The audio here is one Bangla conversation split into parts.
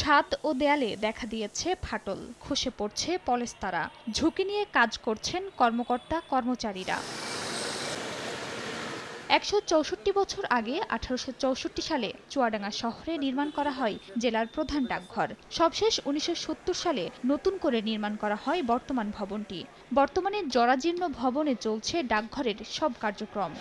ছাদ ও দেয়ালে দেখা দিয়েছে ফাটল। খসে পড়ছে পলেস্তারা। ঝুঁকি নিয়ে কাজ করছেন কর্মকর্তা, কর্মচারীরা। একশো চৌষট্টি বছর আগে আঠারোশো চৌষট্টি সালে চুয়াডাঙ্গা শহরে নির্মাণ করা হয় জেলার প্রধান ডাকঘর। সবশেষ উনিশশো সত্তর সালে নতুন করে নির্মাণ করা হয় বর্তমান ভবনটি। বর্তমানে জরাজীর্ণ ভবনে চলছে ডাকঘরের সব কার্যক্রম।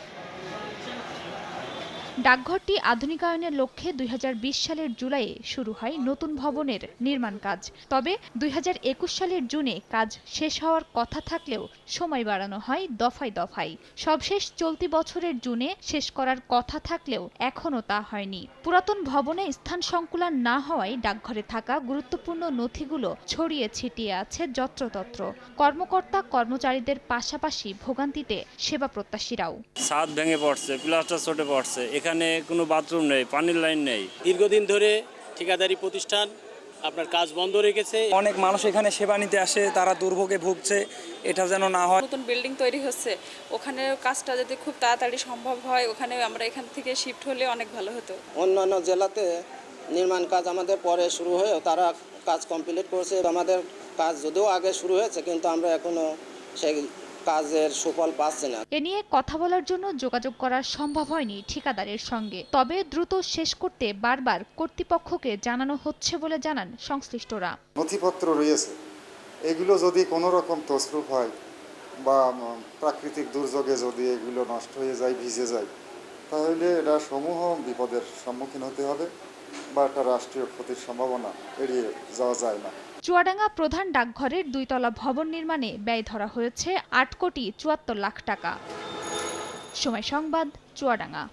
ডাকঘরটি আধুনিকায়নের লক্ষ্যে দুই হাজার বিশ সালের জুলাইয়ে শুরু হয় নতুন ভবনের নির্মাণ কাজ। তবে দুই হাজার একুশ সালের জুনে কাজ শেষ হওয়ার কথা থাকলেও সময় বাড়ানো হয় দফায় দফায়। সবশেষ চলতি বছরের জুনে শেষ করার কথা থাকলেও এখনও তা হয়নি। পুরাতন ভবনে স্থান সংকুলান না হওয়ায় ডাকঘরে থাকা গুরুত্বপূর্ণ নথিগুলো ছড়িয়ে ছিটিয়ে আছে যত্রতত্র। কর্মকর্তা কর্মচারীদের পাশাপাশি ভোগান্তিতে সেবা প্রত্যাশীরাও। ছাদ ভেঙে পড়ছে, প্লাস্টার চটে পড়ছে এখানে কোনো বাথরুম নেই পানির লাইন নেই। দীর্ঘদিন ধরে ঠিকাদারি প্রতিষ্ঠান আপনার কাজ বন্ধ রেখেছে। অনেক মানুষ এখানে সেবা নিতে আসে তারা দুর্ভোগে ভুগছে এটা যেন না হয়। নতুন বিল্ডিং তৈরি হচ্ছে ওখানে কাজটা যদি খুব তাড়াতাড়ি সম্ভব হয় ওখানে আমরা এখান থেকে শিফট হলে অনেক ভালো হতো। অন্যান্য জেলাতে নির্মাণ কাজ আমাদের পরে শুরু হয়েও তারা কাজ কমপ্লিট করেছে। আমাদের কাজ যদিও আগে শুরু হয়েছে কিন্তু আমরা এখনও সেই কাজের সুফল পাচ্ছি না। এ নিয়ে কথা বলার জন্য যোগাযোগ করা সম্ভব হয়নি ঠিকাদারের সঙ্গে। তবে দ্রুত শেষ করতে বারবার কর্তৃপক্ষকে জানানো হচ্ছে বলে জানান সংশ্লিষ্টরা। নথিপত্র রয়েছে। এগুলো যদি কোনো রকম তসরুপ হয় বা প্রাকৃতিক দুর্যোগে যদি এগুলো নষ্ট হয়ে যায় ভিজে যায় তাহলে এটা সমূহ বিপদের সম্মুখীন হতে হবে। বা একটা রাষ্ট্রীয় ক্ষতির সম্ভাবনা এড়িয়ে যাওয়া যায় না। চুয়াডাঙ্গা প্রধান ডাকঘরের দুইতলা ভবন নির্মাণে ব্যয় ধরা হয়েছে আট কোটি চুয়াত্তর লাখ টাকা। সময় সংবাদ, চুয়াডাঙ্গা।